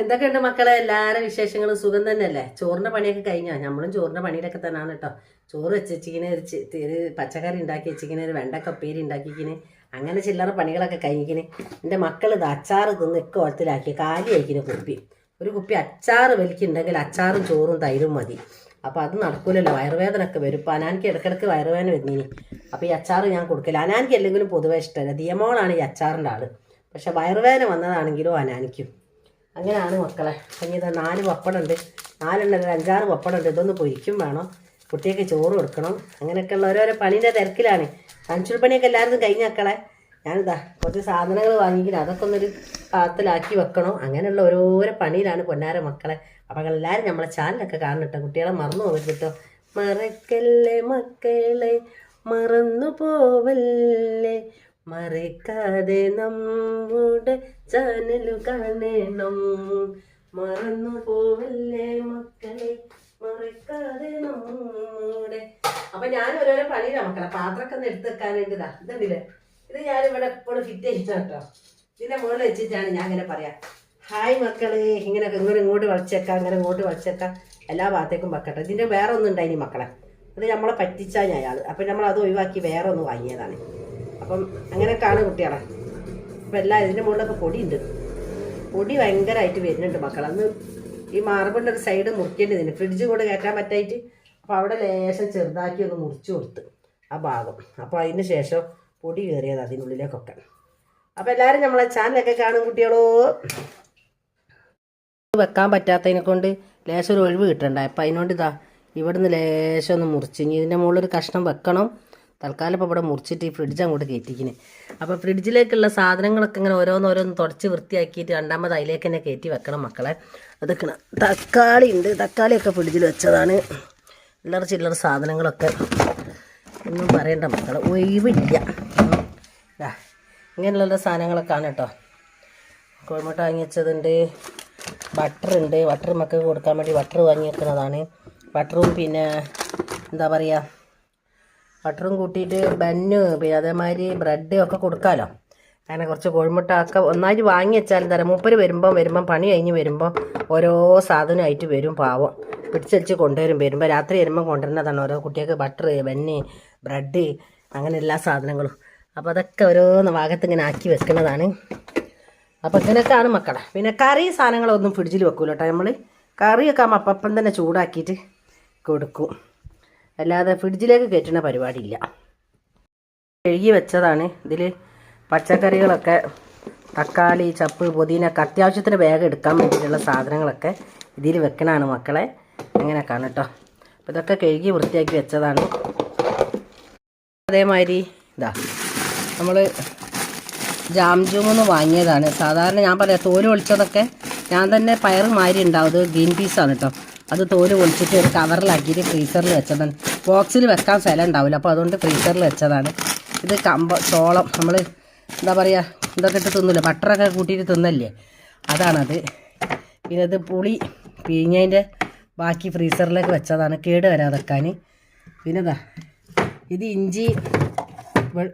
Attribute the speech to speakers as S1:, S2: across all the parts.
S1: എന്തൊക്കെയുണ്ട് മക്കളെ? എല്ലാവരും വിശേഷങ്ങളും സുഖം തന്നെയല്ലേ? ചോറിന്റെ പണിയൊക്കെ കഴിഞ്ഞോ? നമ്മളും ചോറിന്റെ പണിയിലൊക്കെ തന്നെയാണ് കേട്ടോ. ചോറ് വെച്ചിങ്ങനെ ഒരു ഒരു പച്ചക്കറി ഉണ്ടാക്കി വെച്ചിങ്ങനെ ഒരു വെണ്ടക്ക ഉപ്പേരി ഉണ്ടാക്കിക്കിന് അങ്ങനെ ചില്ലറ പണികളൊക്കെ കഴിഞ്ഞിക്കിന് എന്റെ മക്കൾ ഇത് അച്ചാറ് തിന്ന് ഒക്കെ കുളത്തിലാക്കി കാലി കഴിക്കുന്ന കുപ്പി. ഒരു കുപ്പി അച്ചാറ് വലിക്കുണ്ടെങ്കിൽ അച്ചാറും ചോറും തൈരും മതി. അപ്പോൾ അത് നടക്കൂലല്ലോ. വയറുവേദന ഒക്കെ വരും. ഇപ്പോൾ അനാനിക്ക് ഇടയ്ക്കിടയ്ക്ക് വയറുവേദന വരുന്നിനി. അപ്പോൾ ഈ അച്ചാറ് ഞാൻ കൊടുക്കില്ല. അനാനിക്ക് അല്ലെങ്കിലും പൊതുവേ ഇഷ്ടമല്ല ദിയമോളാണ് ഈ അച്ചാറിന്റെ ആൾ പക്ഷേ വയറുവേദന വന്നതാണെങ്കിലും അനാനിക്കും അങ്ങനെയാണ് മക്കളെ. ഇനി ഇതാ നാല് പപ്പടമുണ്ട്. നാലെണ്ണം ഒരു അഞ്ചാറ് പപ്പടമുണ്ട്. ഇതൊന്ന് പൊരിക്കും വേണം. കുട്ടിയൊക്കെ ചോറ് കൊടുക്കണം. അങ്ങനെയൊക്കെയുള്ള ഓരോരോ പണീന്റെ തിരക്കിലാണ്. അഞ്ചുൾ പണിയൊക്കെ എല്ലാവരും കഴിഞ്ഞ മക്കളെ. ഞാനിതാ കുറച്ച് സാധനങ്ങൾ വാങ്ങിക്കണം. അതൊക്കെ ഒന്നൊരു പാത്രത്തിലാക്കി വെക്കണം. അങ്ങനെയുള്ള ഓരോരോ പണിയിലാണ് പൊന്നാര മക്കളെ. അപ്പം എല്ലാവരും നമ്മളെ ചാനലൊക്കെ കാണട്ടോ കുട്ടികളെ മറന്നു പോകരുത് കേട്ടോ. മറക്കല്ലേ മക്കളെ? മറന്നു പോവല്ലേ? മറക്കാതെ നമ്മുടെ ചാനൽ കാണണം. മറന്നു പോവല്ലേ മക്കളെ? മറക്കാതെ നമ്മുടെ അപ്പൊ ഞാൻ ഓരോരോ പണിയില്ല മക്കളെ. പാത്രമൊക്കെ ഒന്ന് എടുത്ത് ഇതുണ്ടല്ലേ? ഇത് ഞാൻ ഇവിടെ എപ്പോഴും ഫിറ്റ് ചെയ്യുന്ന കേട്ടോ ഇതിന്റെ മുകളിൽ വെച്ചിട്ടാണ് ഞാൻ ഇങ്ങനെ പറയാ. ഹായ് മക്കളെ. ഇങ്ങനെ ഇങ്ങനെ ഇങ്ങോട്ട് വളച്ചേക്കാം ഇങ്ങനെ ഇങ്ങോട്ട് വളച്ചേക്കാം. എല്ലാ ഭാഗത്തേക്കും വെക്കട്ടെ. ഇതിന്റെ വേറെ ഒന്നും ഉണ്ടായിനി മക്കളെ. അത് നമ്മളെ പറ്റിച്ചാൽ അയാൾ അപ്പൊ നമ്മൾ അത് ഒഴിവാക്കി വേറെ ഒന്ന് വാങ്ങിയതാണ്. അപ്പം അങ്ങനെയൊക്കെയാണ് കുട്ടികളെ. അപ്പം എല്ലാം ഇതിന്റെ മുകളിലൊക്കെ പൊടിയുണ്ട്. പൊടി ഭയങ്കരമായിട്ട് വരുന്നുണ്ട് മക്കൾ അന്ന് ഈ മാർബിളിന്റെ ഒരു സൈഡ് മുറിക്കേണ്ടതിന് ഫ്രിഡ്ജ് കൂടെ കയറ്റാൻ പറ്റായിട്ട് അപ്പോൾ അവിടെ ലേശം ചെറുതാക്കി ഒന്ന് മുറിച്ചു കൊടുത്ത് ആ ഭാഗം. അപ്പോൾ അതിന് ശേഷം പൊടി കയറിയത് അതിനുള്ളിലേക്കൊക്കെ. അപ്പോൾ എല്ലാവരും നമ്മളെ ചാനലൊക്കെ കാണും കുട്ടികളോ. വെക്കാൻ പറ്റാത്തതിനെ കൊണ്ട് ലേശം ഒരു ഒഴിവ് കിട്ടണ്ട അപ്പം അതിനോണ്ട് ഇതാ ഇവിടുന്ന് ലേശം ഒന്ന് മുറിച്ച്. ഇനി ഇതിന്റെ മുകളിൽ ഒരു കഷ്ണം വെക്കണം. തൽക്കാലം ഇപ്പോൾ ഇവിടെ മുറിച്ചിട്ട് ഈ ഫ്രിഡ്ജ് അങ്ങോട്ട് കയറ്റിക്കിന് അപ്പോൾ ഫ്രിഡ്ജിലേക്കുള്ള സാധനങ്ങളൊക്കെ ഇങ്ങനെ ഓരോന്നോരോന്ന് തുടച്ച് വൃത്തിയാക്കിയിട്ട് രണ്ടാമത് അതിലേക്ക് തന്നെ കയറ്റി വെക്കണം മക്കളെ. അതൊക്കെ തക്കാളി ഉണ്ട്. തക്കാളിയൊക്കെ ഫ്രിഡ്ജിൽ വെച്ചതാണ്. ചില്ലറ ചില്ലറ സാധനങ്ങളൊക്കെ. ഒന്നും പറയണ്ട മക്കളെ. ഒഴിവില്ല. ഇങ്ങനെയുള്ള സാധനങ്ങളൊക്കെയാണ് കേട്ടോ. കോഴിമുട്ട വാങ്ങി വെച്ചതുണ്ട്. ബട്ടറുണ്ട് ബട്ടർ മക്കൾക്ക് കൊടുക്കാൻ വേണ്ടി ബട്ടർ വാങ്ങി വെക്കുന്നതാണ്. ബട്ടറും പിന്നെ എന്താ പറയുക ബട്ടറും കൂട്ടിയിട്ട് ബന്ന് പിന്നെ അതേമാതിരി ബ്രെഡ് ഒക്കെ കൊടുക്കാമല്ലോ അങ്ങനെ കുറച്ച് കോഴിമുട്ട ഒക്കെ ഒന്നായി വാങ്ങി വെച്ചാലും തരാം മൂപ്പര് വരുമ്പം വരുമ്പം പണി കഴിഞ്ഞ് വരുമ്പോൾ ഓരോ സാധനമായിട്ട് വരും പാവം. പിടിച്ചടിച്ച് കൊണ്ടുവരും. വരുമ്പോൾ രാത്രി വരുമ്പം കൊണ്ടുവരുന്നതാണ് ഓരോ കുട്ടികൾക്ക് ബട്ടർ ബന്ന് ബ്രെഡ് അങ്ങനെ എല്ലാ സാധനങ്ങളും. അപ്പോൾ അതൊക്കെ ഓരോന്ന് ഭാഗത്ത് ഇങ്ങനെ ആക്കി വെക്കുന്നതാണ്. അപ്പോൾ ഇങ്ങനെയൊക്കെയാണ് മക്കളെ. പിന്നെ കറി സാധനങ്ങളൊന്നും ഫ്രിഡ്ജിൽ വെക്കൂല കേട്ടോ. നമ്മൾ കറിയൊക്കെ അപ്പം തന്നെ ചൂടാക്കിയിട്ട് കൊടുക്കും. അല്ലാതെ ഫ്രിഡ്ജിലേക്ക് കയറ്റുന്ന പരിപാടിയില്ല. കഴുകി വെച്ചതാണ്. ഇതിൽ പച്ചക്കറികളൊക്കെ തക്കാളി ചപ്പ് പുതിനൊക്കെ അത്യാവശ്യത്തിന് വേഗം എടുക്കാൻ വേണ്ടിയിട്ടുള്ള സാധനങ്ങളൊക്കെ ഇതിൽ വെക്കണതാണ് മക്കളെ. അങ്ങനെയൊക്കെയാണ് കേട്ടോ അപ്പോൾ ഇതൊക്കെ കഴുകി വൃത്തിയാക്കി വെച്ചതാണ്. അതേമാതിരി ഇതാ നമ്മൾ ജാം ജൂമെന്ന് വാങ്ങിയതാണ്. സാധാരണ ഞാൻ പറയാം തോൽ ഒളിച്ചതൊക്കെ ഞാൻ തന്നെ പയർ മാരി ഉണ്ടാവും ഗ്രീൻ പീസാണ് കേട്ടോ അത് തോൽ പൊളിച്ചിട്ട് ഒരു കവറിലാക്കിയിട്ട് ഫ്രീസറിൽ വെച്ചതാണ്. ബോക്സിൽ വെക്കാൻ സ്ഥലം ഉണ്ടാവില്ല. അപ്പോൾ അതുകൊണ്ട് ഫ്രീസറിൽ വെച്ചതാണ്. ഇത് കമ്പ ചോളം നമ്മൾ എന്താ പറയുക ഇതൊക്കെ ഇട്ട് തിന്നില്ല ബട്ടറൊക്കെ കൂട്ടിയിട്ട് തിന്നല്ലേ? അതാണത്. പിന്നെ ഇത് പുളി പിഴിഞ്ഞതിന്റെ ബാക്കി ഫ്രീസറിലേക്ക് വെച്ചതാണ്. കേട് വരാതെക്കാൻ പിന്നെ ഇതാ ഇത് ഇഞ്ചി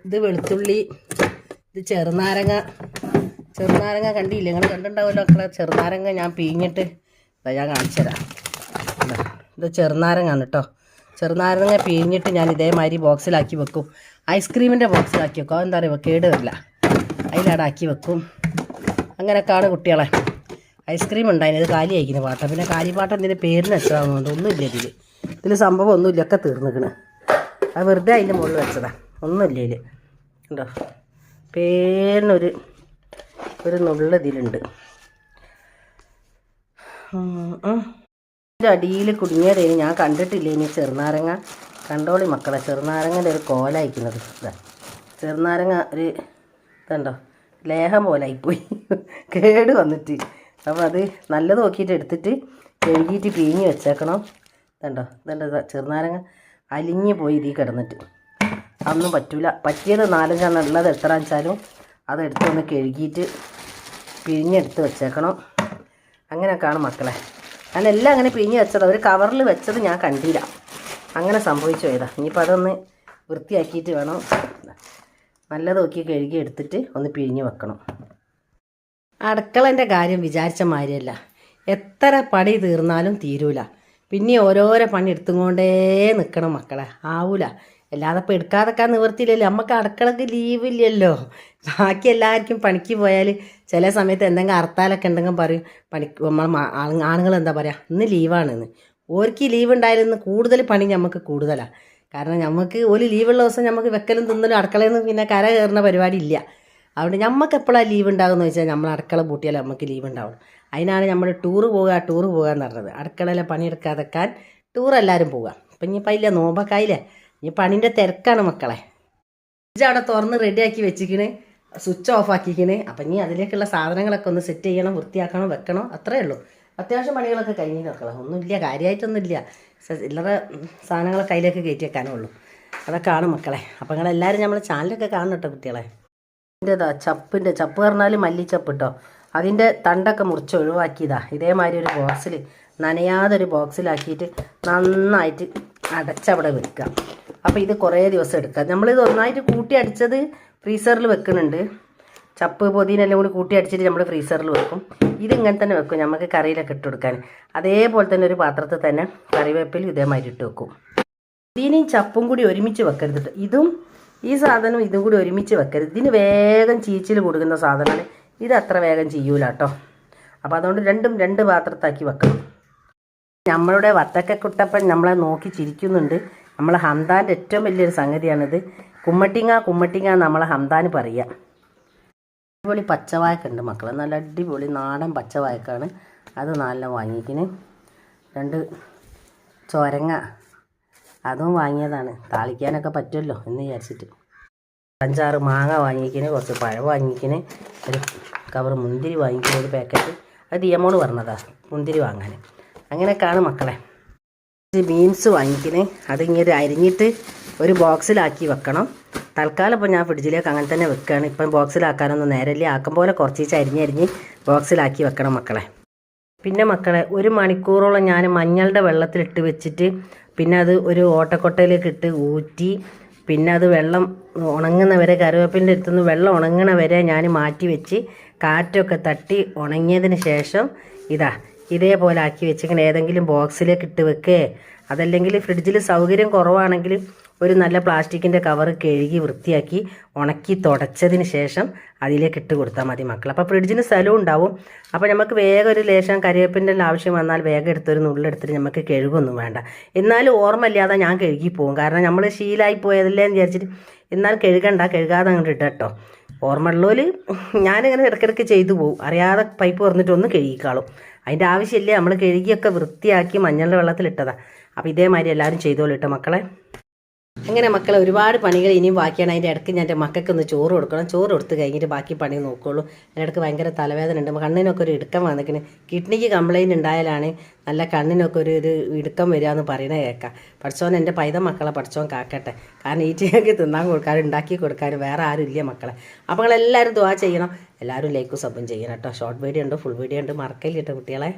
S1: ഇത് വെളുത്തുള്ളി ഇത് ചെറുനാരങ്ങ ചെറുനാരങ്ങ കണ്ടില്ല? നിങ്ങൾ കണ്ടിട്ടുണ്ടാവുമല്ലോ? മക്കളെ ചെറുനാരങ്ങ ഞാൻ പിഴിഞ്ഞിട്ട് ഞാൻ കാണിച്ചു തരാം ഇതാ, ചെറുനാരങ്ങാണ് കേട്ടോ ചെറുനാരങ്ങ പിഴിഞ്ഞിട്ട് ഞാൻ ഇതേമാതിരി ബോക്സിലാക്കി വെക്കും. ഐസ്ക്രീമിന്റെ ബോക്സിലാക്കി വെക്കും. അതെന്താ പറയുക കേട് വരില്ല. അതിലടാക്കി വെക്കും. അങ്ങനെയൊക്കെയാണ് കുട്ടികളെ. ഐസ്ക്രീം ഉണ്ടായിന്. ഇത് കാലി അയക്കുന്ന പാട്ട. പിന്നെ കാലിപ്പാട്ടം ഇതിന്റെ പേരിന് വെച്ചതാണെന്നുണ്ട് ഒന്നുമില്ല ഇതിൽ ഇതിൽ സംഭവം ഒന്നുമില്ല ഒക്കെ തീർന്നിക്കണ്. അത് വെറുതെ അതിന്റെ മുകളിൽ വെച്ചതാ. ഒന്നുമില്ല ഇതിൽ ഉണ്ടോ പേരിനൊരു ഒരു നുള്ളതിലുണ്ട് ഇതിന്റെ അടിയിൽ കുടുങ്ങിയതേന് ഞാൻ കണ്ടിട്ടില്ല ഇനി ചെറുനാരങ്ങ. കണ്ടോളി മക്കളെ ചെറുനാരങ്ങന്റെ ഒരു കോലായിക്കുന്നത്. ഇതാ ചെറുനാരങ്ങ ഒരു ഇതുണ്ടോ? ലേഹം പോലെ ആയിപ്പോയി കേട് വന്നിട്ട്. അപ്പോൾ അത് നല്ലത് നോക്കിയിട്ട് എടുത്തിട്ട് കഴുകിയിട്ട് പിഴിഞ്ഞ് വെച്ചേക്കണം. ഇതുണ്ടോ? ഇതുണ്ടോ? ചെറുനാരങ്ങ അലിഞ്ഞ് പോയി ഇതിൽ കിടന്നിട്ട്. അതൊന്നും പറ്റൂല. പറ്റിയത് നാലഞ്ചെണ്ണം ഉള്ളത് എത്ര വെച്ചാലും അതെടുത്തൊന്ന് കഴുകിയിട്ട് പിഴിഞ്ഞെടുത്ത് വെച്ചേക്കണം. അങ്ങനെയൊക്കെയാണ് മക്കളെ. എല്ലാം അങ്ങനെ പിഴിഞ്ഞ് വെച്ചത്. ഒരു കവറിൽ വെച്ചത് ഞാൻ കണ്ടില്ല. അങ്ങനെ സംഭവിച്ചു പോയതാ. ഇനിയിപ്പോൾ അതൊന്ന് വൃത്തിയാക്കിയിട്ട് വേണം നല്ലത് നോക്കി കഴുകി എടുത്തിട്ട് ഒന്ന് പിഴിഞ്ഞ് വെക്കണം. അടുക്കളന്റെ കാര്യം വിചാരിച്ച മാതിരിയല്ല. എത്ര പണി തീർന്നാലും തീരൂല. പിന്നെ ഓരോരോ പണി എടുത്തുകൊണ്ടേ നിൽക്കണം മക്കളെ. ആവൂല. അല്ലാതെ ഇപ്പോൾ എടുക്കാതൊക്കെ നിവൃത്തിയില്ലല്ലോ. നമുക്ക് അടുക്കളക്ക് ലീവില്ലല്ലോ ബാക്കി എല്ലാവർക്കും പണിക്ക് പോയാൽ ചില സമയത്ത് എന്തെങ്കിലും ഹർത്താലൊക്കെ ഉണ്ടെങ്കിൽ പറയും പണിക്ക് നമ്മൾ ആണുങ്ങൾ എന്താ പറയുക ഇന്ന് ലീവാണെന്ന് ഓർക്ക് ലീവ് ഉണ്ടായിരുന്നു കൂടുതൽ പണി നമുക്ക് കൂടുതലാണ് കാരണം നമുക്ക് ഒരു ലീവുള്ള ദിവസം നമുക്ക് വെക്കലും തിന്നലും അടുക്കളയിൽ നിന്ന് പിന്നെ കര കയറുന്ന പരിപാടി ഇല്ല. അതുകൊണ്ട് നമുക്ക് എപ്പോഴാണ് ലീവ് ഉണ്ടാകുമെന്ന് വെച്ചാൽ നമ്മൾ അടുക്കള പൂട്ടിയാൽ നമുക്ക് ലീവ് ഉണ്ടാവും അതിനാണ് നമ്മൾ ടൂറ് പോകുക ടൂറ് പോകുക എന്ന് പറഞ്ഞത്. അടുക്കളയിലെ പണിയെടുക്കാതെക്കാൻ ടൂർ എല്ലാവരും പോവുക അപ്പം ഇനിയിപ്പോൾ ഇല്ല നോമ്പക്കായില്ലേ ഇനി പണിന്റെ തിരക്കാണ് മക്കളെ. ഫ്രിഡ്ജ് അവിടെ തുറന്ന് റെഡിയാക്കി വെച്ചിക്കണ് സ്വിച്ച് ഓഫ് ആക്കിക്കണ് അപ്പം ഇനി അതിലേക്കുള്ള സാധനങ്ങളൊക്കെ ഒന്ന് സെറ്റ് ചെയ്യണം വൃത്തിയാക്കണം വെക്കണം. അത്രേ ഉള്ളൂ. അത്യാവശ്യം പണികളൊക്കെ കഴിഞ്ഞ് നോക്കണം ഒന്നുമില്ല കാര്യമായിട്ടൊന്നുമില്ല. ചില്ലറ സാധനങ്ങളൊക്കെ അതിലേക്ക് കയറ്റി ഉള്ളൂ. അതൊക്കെയാണ് മക്കളെ. അപ്പം നിങ്ങളെല്ലാവരും നമ്മളെ ചാനലൊക്കെ കാണണം കേട്ടോ കുട്ടികളെ. ഇതിന്റെതാ ചപ്പിന്റെ ചപ്പ് പറഞ്ഞാൽ മല്ലിച്ചപ്പ് കേട്ടോ അതിന്റെ തണ്ടൊക്കെ മുറിച്ച് ഒഴിവാക്കിയതാ. ഇതേമാതിരി ഒരു ബോക്സിൽ നനയാതൊരു ബോക്സിലാക്കിയിട്ട് നന്നായിട്ട് അടച്ചവിടെ വെക്കുക. അപ്പോൾ ഇത് കുറേ ദിവസം എടുക്കുക നമ്മളിത് ഒന്നായിട്ട് കൂട്ടി അടിച്ചത് ഫ്രീസറിൽ വെക്കുന്നുണ്ട്. ചപ്പ് പൊതിനെല്ലാം കൂടി കൂട്ടി അടിച്ചിട്ട് നമ്മൾ ഫ്രീസറിൽ വെക്കും. ഇതിങ്ങനെ തന്നെ വെക്കും നമുക്ക് കറിയിലൊക്കെ ഇട്ട് കൊടുക്കാൻ. അതേപോലെ തന്നെ ഒരു പാത്രത്തിൽ തന്നെ കറിവേപ്പിലും ഇതേമാതിരി ഇട്ട് വെക്കും. പുതിനയും ചപ്പും കൂടി ഒരുമിച്ച് വെക്കരുത് ഇതും ഈ സാധനവും ഇതും കൂടി ഒരുമിച്ച് വെക്കരുത്. ഇതിന് വേഗം ചീച്ചിൽ കൊടുക്കുന്ന സാധനമാണ്. ഇത് അത്ര വേഗം ചെയ്യൂല കേട്ടോ അപ്പോൾ അതുകൊണ്ട് രണ്ടും രണ്ട് പാത്രത്താക്കി വെക്കണം. നമ്മളുടെ വത്തക്ക കുട്ടപ്പൻ നമ്മളെ നോക്കി ചിരിക്കുന്നുണ്ട്. നമ്മളെ ഹംദാന്റെ ഏറ്റവും വലിയൊരു സംഗതിയാണിത്. കുമ്മട്ടിങ്ങ കുമ്മട്ടിങ്ങ നമ്മളെ ഹംദാന് പറയുക അടിപൊളി പച്ചവായക്കുണ്ട് മക്കളെ. നല്ല അടിപൊളി നാടൻ പച്ചവായക്കാണ്. അത് നല്ല വാങ്ങിക്കിന്. രണ്ട് ചോരങ്ങ. അതും വാങ്ങിയതാണ്. താളിക്കാനൊക്കെ പറ്റുമല്ലോ എന്ന് വിചാരിച്ചിട്ട്. അഞ്ചാറ് മാങ്ങ വാങ്ങിക്കിന് കുറച്ച് പഴം വാങ്ങിക്കിന് ഒരു കവർ മുന്തിരി വാങ്ങിക്കുന്ന ഒരു പാക്കറ്റ്. അത് ദിയമോൾ പറഞ്ഞതാണ് മുന്തിരി വാങ്ങാൻ അങ്ങനെയൊക്കെയാണ് മക്കളെ. ബീൻസ് വാങ്ങിക്കിന് അതിങ്ങനെ അരിഞ്ഞിട്ട് ഒരു ബോക്സിലാക്കി വെക്കണം. തൽക്കാലം ഇപ്പോൾ ഞാൻ ഫ്രിഡ്ജിലേക്ക് അങ്ങനെ തന്നെ വെക്കുകയാണ് ഇപ്പം ബോക്സിലാക്കാനൊന്നും നേരല്ലേ ആക്കം പോലെ കുറച്ച് അരിഞ്ഞരിഞ്ഞ് ബോക്സിലാക്കി വെക്കണം മക്കളെ. പിന്നെ മക്കളെ ഒരു മണിക്കൂറോളം ഞാൻ മഞ്ഞളുടെ വെള്ളത്തിലിട്ട് വെച്ചിട്ട് പിന്നെ അത് ഒരു ഓട്ടക്കൊട്ടയിലേക്ക് ഇട്ട് ഊറ്റി പിന്നെ അത് വെള്ളം ഉണങ്ങുന്ന വരെ കറിവേപ്പിന്റെ അടുത്തുനിന്ന് വെള്ളം ഉണങ്ങണ വരെ ഞാൻ മാറ്റി വെച്ച് കാറ്റൊക്കെ തട്ടി ഉണങ്ങിയതിന് ശേഷം ഇതാ ഇതേപോലെ ആക്കി വെച്ചിങ്ങനെ ഏതെങ്കിലും ബോക്സിലേക്ക് ഇട്ട് വെക്കേ. അതല്ലെങ്കിൽ ഫ്രിഡ്ജിൽ സൗകര്യം കുറവാണെങ്കിൽ ഒരു നല്ല പ്ലാസ്റ്റിക്കിന്റെ കവർ കഴുകി വൃത്തിയാക്കി ഉണക്കി തുടച്ചതിന് ശേഷം അതിലേക്ക് ഇട്ട് കൊടുത്താൽ മതി മക്കൾ അപ്പോൾ ഫ്രിഡ്ജിന് സ്ഥലവും ഉണ്ടാവും. അപ്പോൾ നമുക്ക് വേഗം ഒരു ലേശം കരിവേപ്പിന്റെ ആവശ്യം വന്നാൽ വേഗം എടുത്തൊരു നുള്ളെടുത്തിട്ട് നമുക്ക് കഴുകൊന്നും വേണ്ട. എന്നാലും ഓർമ്മയില്ലാതെ ഞാൻ കഴുകി പോകും കാരണം നമ്മൾ ശീലമായി പോയതല്ലേ എന്ന് വിചാരിച്ചിട്ട് എന്നാൽ കഴുകണ്ട കഴുകാതെ അങ്ങോട്ട് ഇട്ടോ ഓർമ്മയുള്ളവർ ഞാനിങ്ങനെ ഇടയ്ക്കിടയ്ക്ക് ചെയ്തു പോകും അറിയാതെ പൈപ്പ് തുറന്നിട്ട് ഒന്ന് കഴുകിക്കാളും. അതിന്റെ ആവശ്യമില്ലേ? നമ്മൾ കഴുകിയൊക്കെ വൃത്തിയാക്കി മഞ്ഞളുടെ വെള്ളത്തിലിട്ടതാണ് അപ്പോൾ ഇതേമാതിരി എല്ലാവരും ചെയ്തോളൂ കേട്ടോ മക്കളെ. അങ്ങനെ മക്കളെ ഒരുപാട് പണികൾ ഇനിയും ബാക്കിയാണ്. അതിന്റെ ഇടയ്ക്ക് ഞാൻ എന്റെ മക്കൾക്ക് ഒന്ന് ചോറ് കൊടുക്കണം. ചോറ് കൊടുത്ത് കഴിഞ്ഞിട്ട് ബാക്കി പണി നോക്കുള്ളൂ. അതിന്റെ ഇടയ്ക്ക് ഭയങ്കര തലവേദന ഉണ്ട്. കണ്ണിനൊക്കെ ഒരു ഇടുക്കം വന്നിക്കണ് കിഡ്നിക്ക് കംപ്ലൈന്റ് ഉണ്ടായാലാണ് നല്ല കണ്ണിനൊക്കെ ഒരു ഒരു ഇടുക്കം വരിക എന്ന് പറയുന്നത് കേൾക്കാം. പഠിച്ചോൻ എന്റെ പൈത മക്കളെ പഠിച്ചോൻ കാക്കട്ടെ. കാരണം ഈറ്റയ്ക്ക് തിന്നാൻ കൊടുക്കാനും ഉണ്ടാക്കി കൊടുക്കാനും വേറെ ആരും ഇല്ല മക്കളെ. അപ്പോൾ നിങ്ങളെല്ലാവരും ദുവാ ചെയ്യണം. എല്ലാവരും ലൈക്കും സബും ചെയ്യണം കേട്ടോ. ഷോർട്ട് വീഡിയോ ഉണ്ട് ഫുൾ വീഡിയോ ഉണ്ട്. മറക്കല്ലിട്ടോ കുട്ടികളെ?